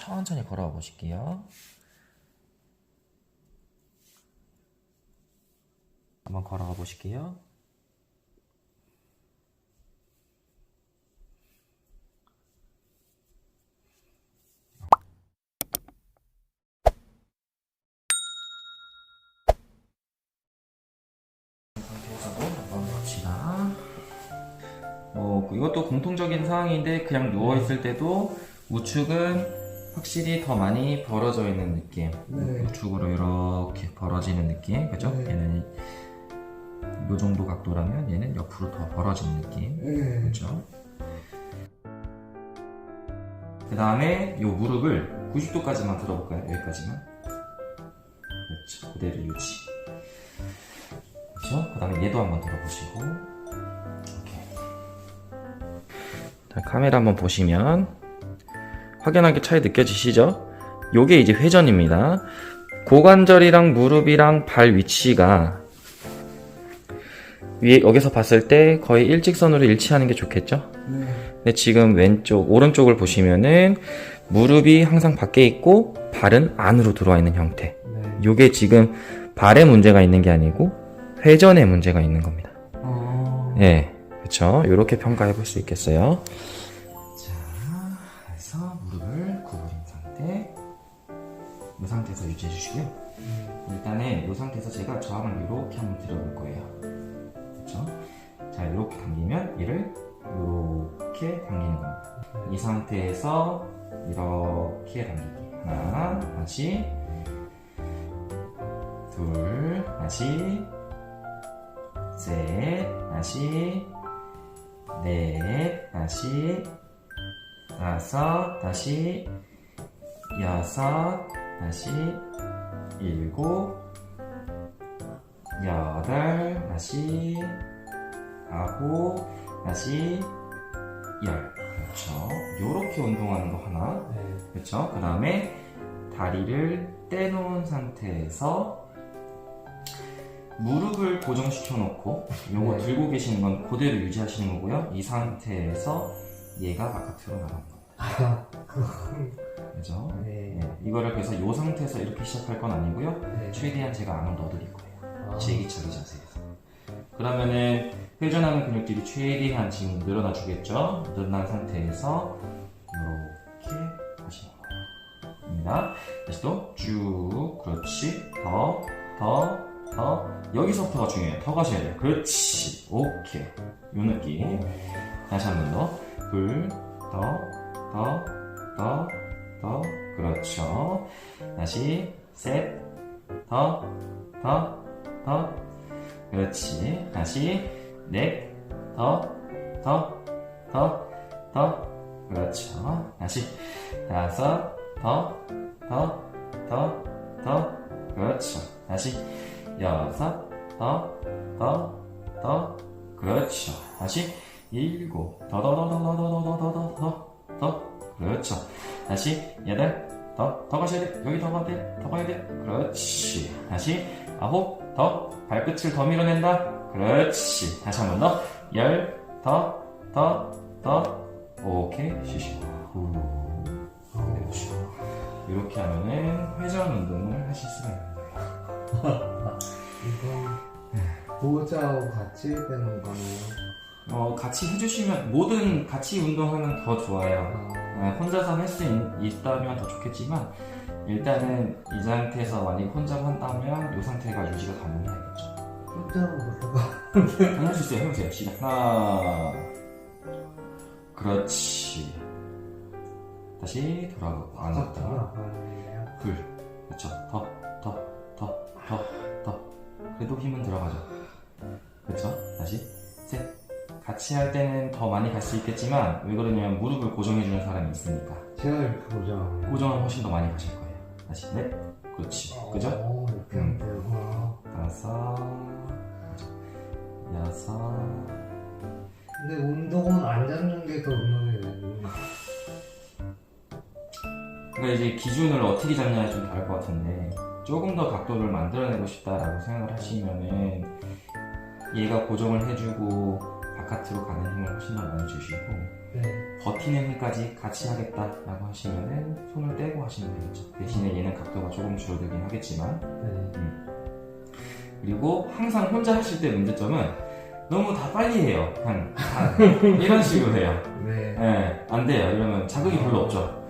천천히 걸어와 보실게요. 한번 걸어가 보실게요. 어, 이것도 공통적인 상황인데 그냥 누워 있을 때도 우측은 확실히 더 많이 벌어져 있는 느낌. 네. 우측으로 이렇게 벌어지는 느낌, 그죠? 네. 얘는 이 정도 각도라면 얘는 옆으로 더 벌어지는 느낌, 네. 그죠? 그 다음에 이 무릎을 90도까지만 들어볼까요? 여기까지만. 그렇죠. 그대로 유지. 그렇죠? 그 다음에 얘도 한번 들어보시고. 이렇게. 자, 카메라 한번 보시면 확연하게 차이 느껴지시죠? 요게 이제 회전입니다. 고관절이랑 무릎이랑 발 위치가 위에 여기서 봤을 때 거의 일직선으로 일치하는 게 좋겠죠? 네. 근데 지금 왼쪽, 오른쪽을 보시면은 무릎이 항상 밖에 있고 발은 안으로 들어와 있는 형태. 네. 요게 지금 발에 문제가 있는 게 아니고 회전에 문제가 있는 겁니다. 아. 예, 그쵸. 요렇게 평가해 볼 수 있겠어요. 이 상태에서 유지해 주시고요. 일단은 이 상태에서 제가 저항을 이렇게 한번 들어볼 거예요. 그쵸? 자, 이렇게 당기면 얘를 이렇게 당기는 겁니다. 이 상태에서 이렇게 당기기. 하나, 다시. 둘, 다시. 셋, 다시. 넷, 다시. 다섯, 다시. 여섯, 다시. 일곱, 여덟, 다시. 아홉, 다시. 열. 그렇죠. 요렇게 운동하는 거 하나. 네. 그렇죠. 그 다음에 다리를 떼놓은 상태에서 무릎을 고정시켜 놓고 요거 네. 들고 계시는 건 그대로 유지하시는 거고요. 이 상태에서 얘가 바깥으로 나가는 겁니다. 아. 그죠? 네. 네, 이거를 그래서 이 상태에서 이렇게 시작할 건 아니고요. 네. 최대한 제가 안을 넣어드릴 거예요. 아. 제기차기 자세에서. 그러면은 회전하는 근육들이 최대한 지금 늘어나 주겠죠? 늘어난 상태에서 이렇게 하시는 거예요. 다시 또 쭉, 그렇지. 더, 더, 더. 여기서부터가 중요해요. 더 가셔야 돼요. 그렇지. 오케이. 요 느낌. 다시 한 번 더. 둘, 더, 더, 더, 더. 그렇죠. 다시 셋, 더, 더, 더. 그렇지. 다시 넷, 더, 더, 더, 더. 그렇죠. 다시 다섯, 더, 더, 더, 더. 그렇죠. 다시 여섯, 더, 더, 더. 그렇죠. 다시 일곱, 더, 더, 더, 더, 더, 더, 더, 더, 더, 더, 더. 그렇죠. 다시 여덟, 더, 더 가셔야 돼. 여기 더 가야 돼. 더 가야 돼. 그렇지. 다시 아홉, 더 발끝을 더 밀어낸다. 그렇지. 다시 한 번 더. 열, 더, 더, 더. 오케이. 쉬시고. 후. 쉬고. 이렇게 하면은 회전 운동을 하실 수가 있는 거예요. 이건 보호자하고 같이 되는 거네요. 어, 같이 해주시면, 뭐든 같이 운동하면 더 좋아요. 아. 어, 혼자서 할 수 있다면 더 좋겠지만, 일단은 이 상태에서 만약에 혼자 한다면 이 상태가 유지가 가능해야겠죠. 혼자로 그러다가 할수 있어요. 해보세요. 시작. 하나. 그렇지. 다시 돌아가고 안 바깥으로 왔다. 나가네요. 둘. 그렇죠. 더, 더, 더, 더, 더. 그래도 힘은 들어가죠. 같이 할 때는 더 많이 갈 수 있겠지만 왜 그러냐면 무릎을 고정해주는 사람이 있으니까 제가 보죠. 고정은 훨씬 더 많이 가실 거예요. 다시 넷. 그렇지. 그죠? 어, 이렇게 음. 되구나. 다섯. 여섯. 근데 운동은 안 잡는 게 더 운동이에요. 그러니까 이제 기준을 어떻게 잡냐에 좀 다를 것 같은데 조금 더 각도를 만들어내고 싶다라고 생각을 하시면은 얘가 고정을 해주고 바깥으로 가는 힘을 훨씬 더 많이 주시고 네. 버티는 힘까지 같이 하겠다라고 하시면은 손을 떼고 하시면 되겠죠. 대신에 얘는 각도가 조금 줄어들긴 하겠지만 네. 그리고 항상 혼자 하실 때 문제점은 너무 다 빨리 해요. 한, 한 이런 식으로 해요. 네. 예, 안 돼요. 이러면 자극이 별로 없죠.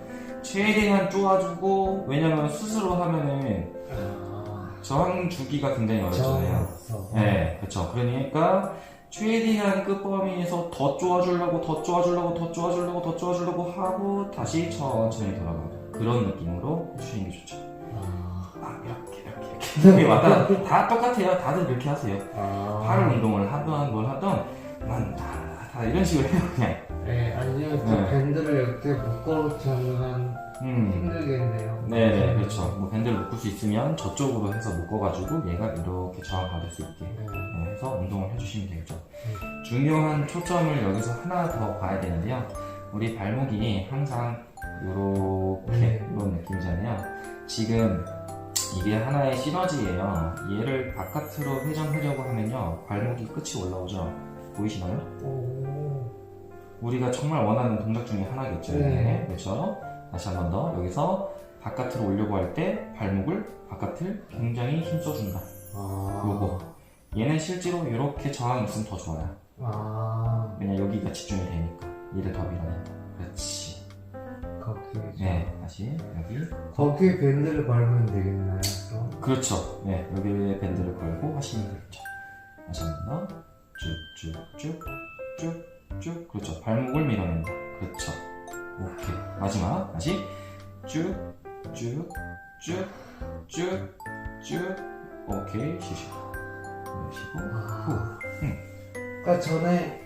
최대한 쪼아주고 왜냐면 스스로 하면은 아, 저항 주기가 굉장히 어렵잖아요. 없어. 네, 그렇죠. 그러니까 최대한 끝범위에서 더 쪼아주려고, 더 쪼아주려고, 더 쪼아주려고, 더 쪼아주려고 하고 다시 천천히 돌아가고 그런 느낌으로 해주시는 게 좋죠. 아, 아, 이렇게, 이렇게, 이렇게. 이렇게 왔다. 다 똑같아요. 다들 그렇게 하세요. 아. 팔 운동을 하던 뭘 하던 만, 다, 다 이런 식으로 해요, 그냥. 네, 아니요, 저 네. 밴드를 이렇게 묶어놓자면 음. 힘들겠네요. 네네, 그렇죠. 뭐 밴드를 묶을 수 있으면 저쪽으로 해서 묶어가지고 얘가 이렇게 저항 받을 수 있게 네. 네, 해서 운동을 해주시면 되겠죠. 중요한 초점을 여기서 하나 더 봐야 되는데요. 우리 발목이 항상 이렇게 네. 이런 느낌이잖아요. 지금 이게 하나의 시너지예요. 얘를 바깥으로 회전하려고 하면요, 발목이 끝이 올라오죠. 보이시나요? 오. 우리가 정말 원하는 동작 중에 하나겠죠. 네. 그렇죠? 다시 한 번 더 여기서 바깥으로 올려고 할 때 발목을 바깥을 굉장히 힘써준다. 아. 요거. 얘는 실제로 이렇게 저항이 있으면 더 좋아요. 아. 왜냐 여기가 집중이 되니까 얘를 더 밀어낸다. 그렇지. 거기. 네, 다시 여기. 거기에 밴드를 걸면 되겠나요? 그럼? 그렇죠. 네, 여기에 밴드를 걸고 하시면 되겠죠. 다시 한 번 더. 쭉쭉쭉쭉쭉. 그렇죠. 발목을 밀어낸다. 그렇죠. 오케이. 마지막 다시 쭉쭉쭉쭉쭉. 오케이. 쉬시고. 아. 음. 그러니까 전에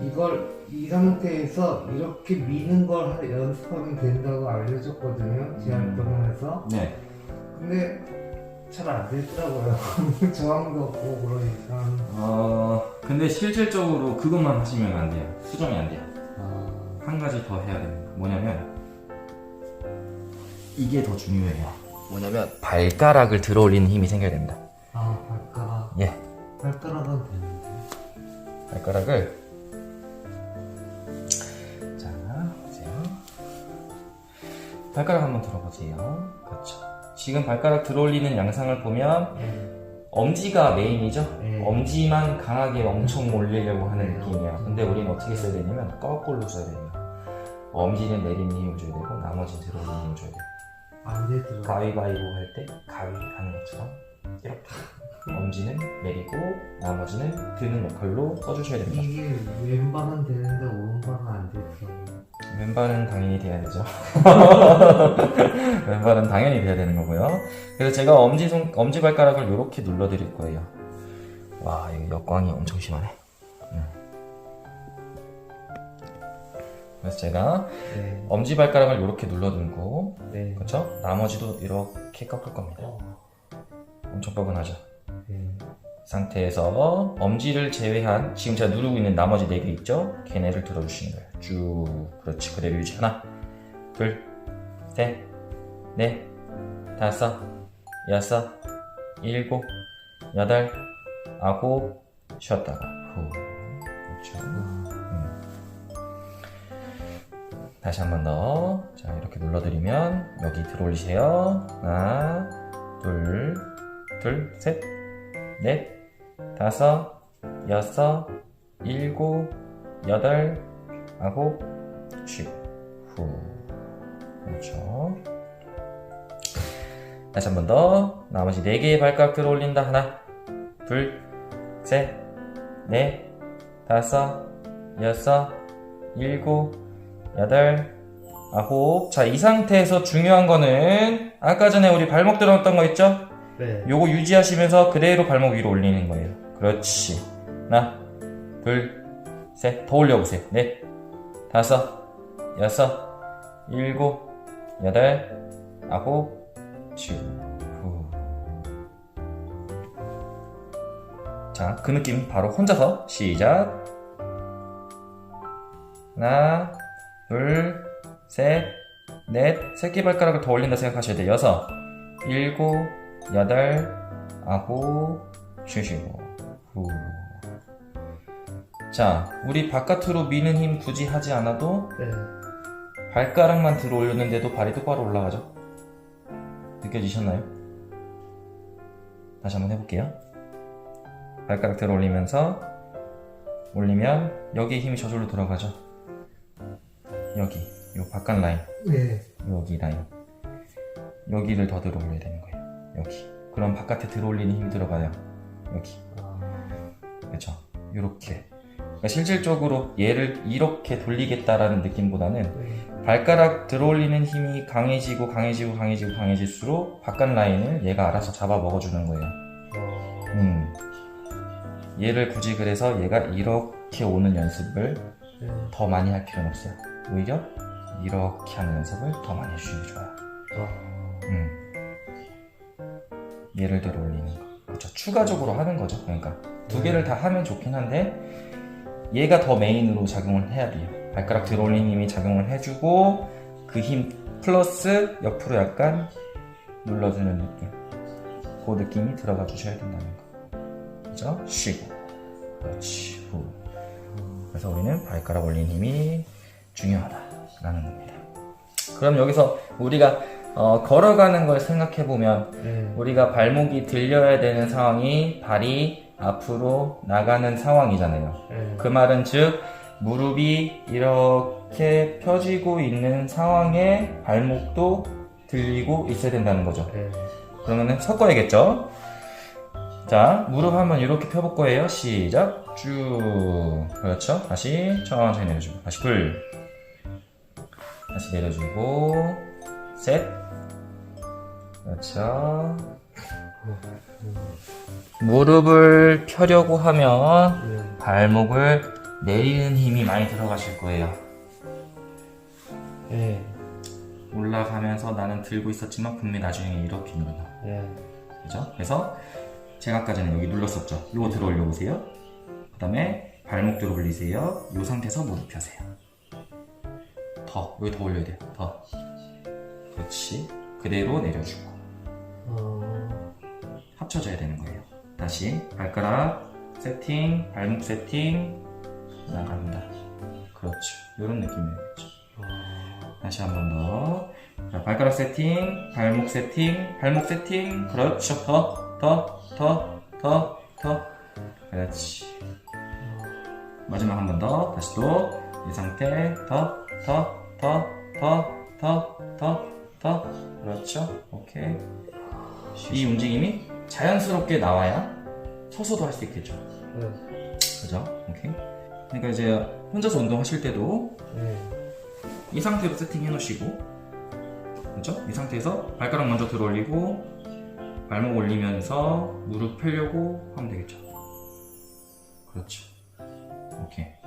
이걸 이 상태에서 이렇게 미는 걸 하- 연습하면 된다고 알려줬거든요. 재활동을 해서. 네. 근데 잘 안 됐더라고요. 저항도 없고 그러니까. 어, 근데 실질적으로 그것만 하시면 안 돼요. 수정이 안 돼요. 아. 한 가지 더 해야 됩니다. 뭐냐면 이게 더 중요해요. 뭐냐면 발가락을 들어 올리는 힘이 생겨야 됩니다. 아, 발가락. 예. 발가락은 되는데. 발가락을 자 보세요. 발가락 한번 들어보세요. 그렇죠. 지금 발가락 들어 올리는 양상을 보면 엄지가 메인이죠. 네. 엄지만 강하게 엄청 올리려고 하는 네. 느낌이에요. 근데 우리는 어떻게 써야 되냐면 거꾸로 써야 돼요. 엄지는 내리는 힘을 줘야 되고 나머지는 들어 올리는 힘을 줘야 돼요. 안 되더라고요. 가위바위보 할 때 가위 하는 것처럼 이렇게 엄지는 내리고 나머지는 드는 역할로 써주셔야 됩니다. 이게 왼발은 되는데 오른발은 안 되더라고요. 왼발은 당연히 돼야 되죠. 왼발은 당연히 돼야 되는 거고요. 그래서 제가 엄지 손, 엄지 발가락을 이렇게 눌러 드릴 거예요. 와, 이거 역광이 엄청 심하네. 그래서 제가 네. 엄지 발가락을 이렇게 눌러두고, 네. 그렇죠? 나머지도 이렇게 꺾을 겁니다. 어. 엄청 뻐근하죠. 네. 상태에서 엄지를 제외한 지금 제가 누르고 있는 나머지 네 개 있죠? 걔네를 들어주시는 거예요. 쭉 그렇지 그대로 유지 하나 둘 셋 넷 다섯 여섯 일곱 여덟 아홉 쉬었다가 후 그렇죠. 다시 한 번 더. 자, 이렇게 눌러드리면 여기 들어올리세요. 하나, 둘, 둘, 셋, 넷, 다섯, 여섯, 일곱, 여덟, 아홉, 십, 후. 그렇죠. 다시 한 번 더. 나머지 네 개의 발가락 들어 올린다. 하나, 둘, 셋, 넷, 다섯, 여섯, 일곱, 여덟, 아홉. 자, 이 상태에서 중요한 거는 아까 전에 우리 발목 들어갔던 거 있죠? 네. 요거 유지하시면서 그대로 발목 위로 올리는 거예요. 그렇지. 하나, 둘, 셋. 더 올려보세요. 넷, 다섯, 여섯, 일곱, 여덟, 아홉, 칠, 후. 자, 그 느낌 바로 혼자서 시작. 하나, 둘, 셋, 넷, 새끼 발가락을 더 올린다 생각하셔야 돼요. 여섯, 일곱, 여덟, 아홉, 쉬시고, 후. 자, 우리 바깥으로 미는 힘 굳이 하지 않아도 네. 발가락만 들어 올렸는데도 발이 똑바로 올라가죠? 느껴지셨나요? 다시 한번 해볼게요. 발가락 들어 올리면서 올리면 여기 힘이 저절로 들어가죠? 여기, 요 바깥 라인, 네. 여기 라인. 여기를 더 들어 올려야 되는 거예요. 여기. 그럼 바깥에 들어 올리는 힘이 들어가요. 여기. 아, 그렇죠. 이렇게. 그러니까 실질적으로 얘를 이렇게 돌리겠다라는 느낌보다는 네. 발가락 들어올리는 힘이 강해지고 강해지고 강해지고 강해질수록 바깥 라인을 얘가 알아서 잡아 먹어주는 거예요. 어, 음. 얘를 굳이 그래서 얘가 이렇게 오는 연습을 네. 더 많이 할 필요는 없어요. 오히려 이렇게 하는 연습을 더 많이 해주는 게 좋아요. 어, 음. 얘를 들어 올리는 거. 그렇죠. 추가적으로 하는 거죠. 그러니까 두 개를 다 하면 좋긴 한데 얘가 더 메인으로 작용을 해야 돼요. 발가락 들어 올리는 힘이 작용을 해주고 그 힘 플러스 옆으로 약간 눌러주는 느낌. 그 느낌이 들어가 주셔야 된다는 거. 그죠? 쉬고. 그렇지. 후. 그래서 우리는 발가락 올리는 힘이 중요하다라는 겁니다. 그럼 여기서 우리가 어, 걸어가는 걸 생각해 보면 네. 우리가 발목이 들려야 되는 상황이 발이 앞으로 나가는 상황이잖아요. 네. 그 말은 즉 무릎이 이렇게 펴지고 있는 상황에 발목도 들리고 있어야 된다는 거죠. 네. 그러면은 섞어야겠죠? 자, 무릎 한번 이렇게 펴볼 거예요. 시작. 쭉. 그렇죠. 다시 천천히 내려주고. 다시 불. 다시 내려주고. 셋. 그렇죠. 무릎을 펴려고 하면 네. 발목을 내리는 힘이 많이 들어가실 거예요. 네. 올라가면서 나는 들고 있었지만 분명히 나중에 이렇게 늘어나. 네. 그죠? 그래서 제가 아까 전에 여기 눌렀었죠. 요거 들어 올려 보세요. 그 다음에 발목 들어 올리세요. 요 상태에서 무릎 펴세요. 더, 여기 더 올려야 돼요. 더. 그렇지. 그대로 내려주고. 어, 합쳐져야 되는 거예요. 다시 발가락 세팅, 발목 세팅 나갑니다. 그렇죠. 이런 느낌이겠죠. 어, 다시 한 번 더. 자, 발가락 세팅, 발목 세팅, 발목 세팅. 그렇죠. 더, 더, 더, 더, 더. 그렇지. 마지막 한 번 더. 다시 또. 이 상태. 더, 더, 더, 더, 더, 더, 더. 그렇죠. 오케이. 이 움직임이 자연스럽게 나와야 서서도 할 수 있겠죠. 네. 그죠? 오케이. 그러니까 이제 혼자서 운동하실 때도 네. 이 상태로 세팅해 놓으시고 그렇죠? 이 상태에서 발가락 먼저 들어 올리고 발목 올리면서 무릎 펴려고 하면 되겠죠 그렇죠 오케이 이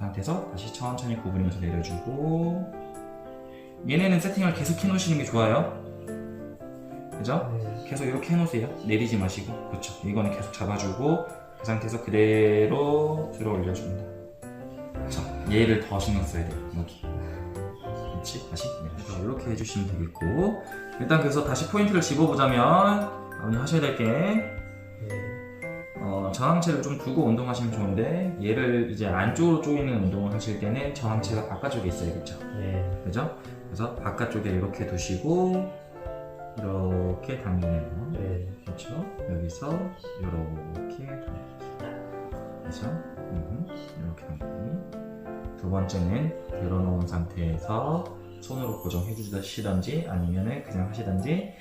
상태에서 다시 천천히 구부리면서 내려주고 얘네는 세팅을 계속 해 놓으시는 게 좋아요. 그죠? 네. 계속 이렇게 해놓으세요. 내리지 마시고. 그렇죠. 이거는 계속 잡아주고 그 상태에서 그대로 들어 올려줍니다. 자 얘를 더 신경 써야 돼요. 여기. 그렇지? 다시. 내려서 이렇게 해주시면 되겠고. 일단 그래서 다시 포인트를 집어보자면 아버님 하셔야 될 게. 네. 어, 저항체를 좀 두고 운동하시면 좋은데 얘를 이제 안쪽으로 조이는 운동을 하실 때는 저항체가 바깥쪽에 있어야겠죠 네. 그죠? 그래서 바깥쪽에 이렇게 두시고 이렇게 당기네요 네. 그렇죠? 여기서 이렇게 그렇죠? 음, 이렇게 당기기 두 번째는 들어놓은 상태에서 손으로 고정해 주시던지 아니면은 그냥 하시던지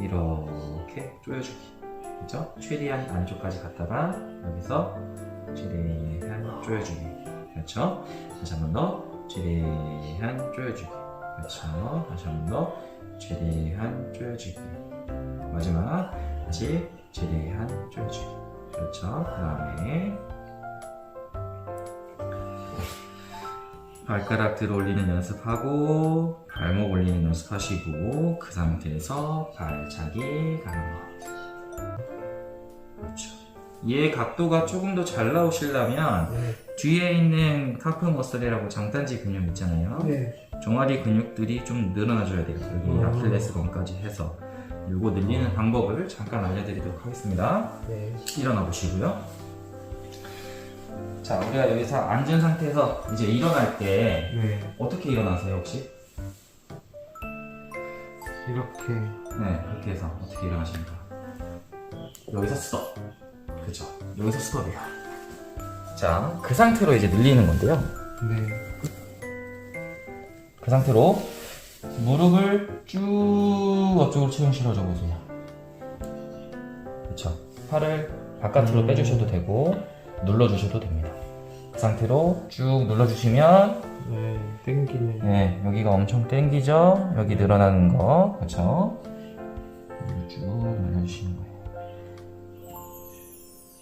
이렇게 조여주기 그렇죠? 최대한 안쪽까지 갔다가 여기서 최대한 조여주기. 그렇죠? 다시 한 번 더. 최대한 조여주기. 그렇죠? 다시 한 번 더. 최대한 조여주기. 마지막. 다시 최대한 조여주기. 그렇죠? 그 다음에 발가락 들어 올리는 연습하고 발목 올리는 연습하시고 그 상태에서 발차기 가는 거. 그렇죠 얘 각도가 조금 더 잘 나오시려면 네. 뒤에 있는 카프 머슬이라고 장단지 근육 있잖아요 네. 종아리 근육들이 좀 늘어나줘야 돼요. 여기 음. 아킬레스 건까지 해서 요거 늘리는 방법을 잠깐 알려드리도록 하겠습니다. 네. 일어나 보시고요. 자, 우리가 여기서 앉은 상태에서 이제 일어날 때 네. 어떻게 일어나세요, 혹시? 이렇게. 네, 그렇게 해서 어떻게 일어나십니까? 여기서 스톱. 그죠. 여기서 스톱이에요. 자, 그 상태로 이제 늘리는 건데요. 네. 그 상태로 무릎을 쭉 앞쪽으로 체중 실어줘 보세요. 그렇죠. 팔을 바깥으로 음. 빼주셔도 되고 눌러주셔도 됩니다. 그 상태로 쭉 눌러주시면 네. 땡기네. 네 여기가 엄청 땡기죠. 여기 늘어나는 거 그렇죠. 쭉 눌러주시는 거예요.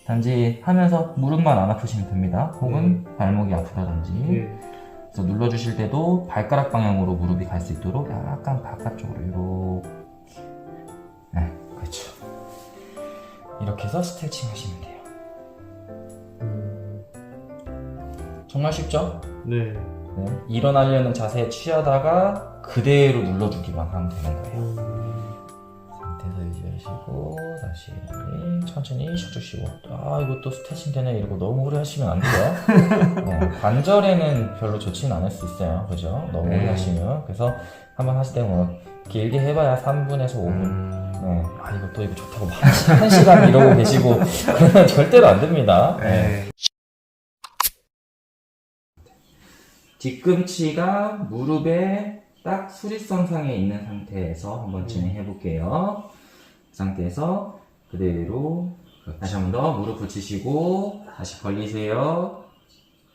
단지 하면서 무릎만 안 아프시면 됩니다. 혹은 발목이 아프다든지 네. 그래서 눌러주실 때도 발가락 방향으로 무릎이 갈 수 있도록 약간 바깥쪽으로 이렇게 네 그렇죠 이렇게 해서 스트레칭 하시면 돼요 음, 정말 쉽죠? 네. 네. 일어나려는 자세에 취하다가 그대로 눌러주기만 하면 되는 거예요 음, 하시고 다시 천천히 쉬어 주시고 아 이것도 스트레칭 되네 이러고 너무 오래 하시면 안 돼요 네, 관절에는 별로 좋지는 않을 수 있어요 그죠? 너무 오래 네. 하시면 그래서 한번 하실 때뭐 길게 해봐야 3분에서 5분 음, 네. 아 이것도 이거 좋다고 한, 시- 시간 이러고 계시고 그러면 절대로 안 됩니다 네. 네. 뒤꿈치가 무릎에 딱 수직선상에 있는 상태에서 한번 진행해 볼게요. 그 상태에서 그대로 다시 한 번 더 무릎 붙이시고 다시 벌리세요.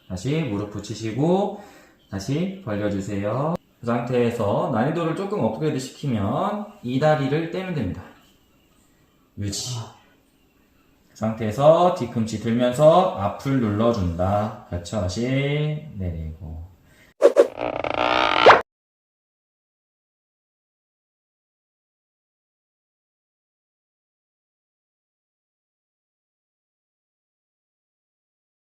다시 무릎 붙이시고 다시 벌려주세요. 그 상태에서 난이도를 조금 업그레이드 시키면 이 다리를 떼면 됩니다. 유지. 그 상태에서 뒤꿈치 들면서 앞을 눌러준다. 그렇죠. 다시 내리고